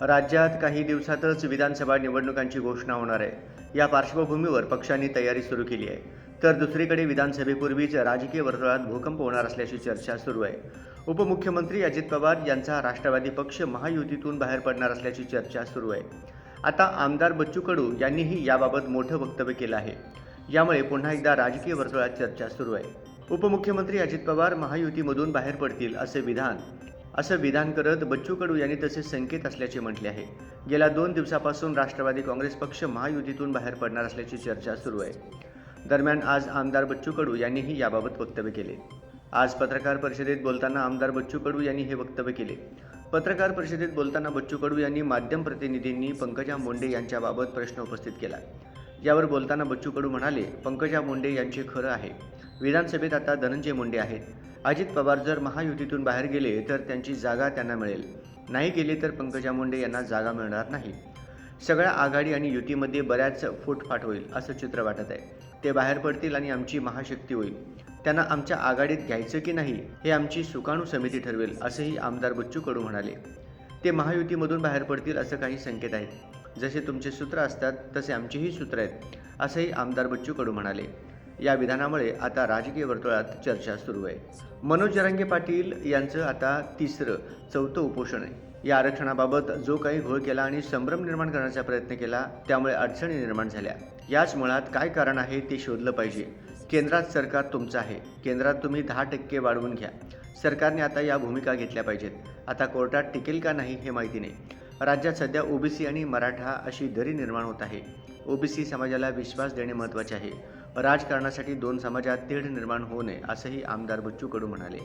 राज्यात काही दिवसातच विधानसभा निवडणुकांची घोषणा होणार आहे. या पार्श्वभूमीवर पक्षांनी तयारी सुरू केली आहे. तर दुसरीकडे विधानसभेपूर्वीच राजकीय वर्तुळात भूकंप होणार असल्याची चर्चा सुरू आहे. उपमुख्यमंत्री अजित पवार यांचा राष्ट्रवादी पक्ष महायुतीतून बाहेर पडणार असल्याची चर्चा सुरू आहे. आता आमदार बच्चू कडू यांनीही याबाबत मोठं वक्तव्य केलं आहे. यामुळे पुन्हा एकदा राजकीय वर्तुळात चर्चा सुरू आहे. उपमुख्यमंत्री अजित पवार महायुतीमधून बाहेर पडतील असे विधान असं विधान करत बच्चू कडू यांनी तसे संकेत असल्याचे म्हटले आहे. गेल्या दोन दिवसापासून राष्ट्रवादी काँग्रेस पक्ष महायुतीतून बाहेर पडणार असल्याची चर्चा सुरू आहे. दरम्यान आज आमदार बच्चू कडू यांनीही याबाबत वक्तव्य केले. आज पत्रकार परिषदेत बोलताना आमदार बच्चू कडू यांनी हे वक्तव्य केले. पत्रकार परिषदेत बोलताना बच्चू कडू यांनी माध्यम प्रतिनिधींनी पंकजा मुंडे यांच्याबाबत प्रश्न उपस्थित केला. यावर बोलताना बच्चू कडू म्हणाले पंकजा मुंडे यांचे खरं आहे. विधानसभेत आता धनंजय मुंडे आहेत. अजित पवार जर महायुतीतून बाहेर गेले तर त्यांची जागा त्यांना मिळेल. नाही गेले तर पंकजा मुंडे यांना जागा मिळणार नाही. सगळ्या आघाडी आणि युतीमध्ये बऱ्याच फूटफाट होईल असं चित्र वाटत आहे. ते बाहेर पडतील आणि आमची महाशक्ती होईल. त्यांना आमच्या आघाडीत घ्यायचं की नाही हे आमची सुकाणू समिती ठरवेल असंही आमदार बच्चू कडू म्हणाले. ते महायुतीमधून बाहेर पडतील असं काही संकेत आहेत जसे तुमचे सूत्र असतात तसे आमचीही सूत्र आहेत असंही आमदार बच्चू कडू म्हणाले. या विधानामुळे आता राजकीय वर्तुळात चर्चा सुरू आहे. मनोज जरांगे पाटील यांचं आता तिसरं चौथं उपोषण आहे. या आरक्षणाबाबत जो काही घोळ केला आणि संभ्रम निर्माण करण्याचा प्रयत्न केला त्यामुळे अडचणी निर्माण झाल्या. याच मुळात काय कारण आहे ते शोधलं पाहिजे. केंद्रात सरकार तुमचं आहे. केंद्रात तुम्ही दहा टक्के वाढवून घ्या. सरकारने आता या भूमिका घेतल्या पाहिजेत. आता कोर्टात टिकेल का नाही हे माहिती नाही. राज्यात सध्या ओबीसी आणि मराठा अशी दरी निर्माण होत आहे. ओबीसी समाजाला विश्वास देणे महत्त्वाचे आहे. राजकारणासाठी दोन समाजात तेढ निर्माण होऊ नये असंही आमदार बच्चू कडू म्हणाले.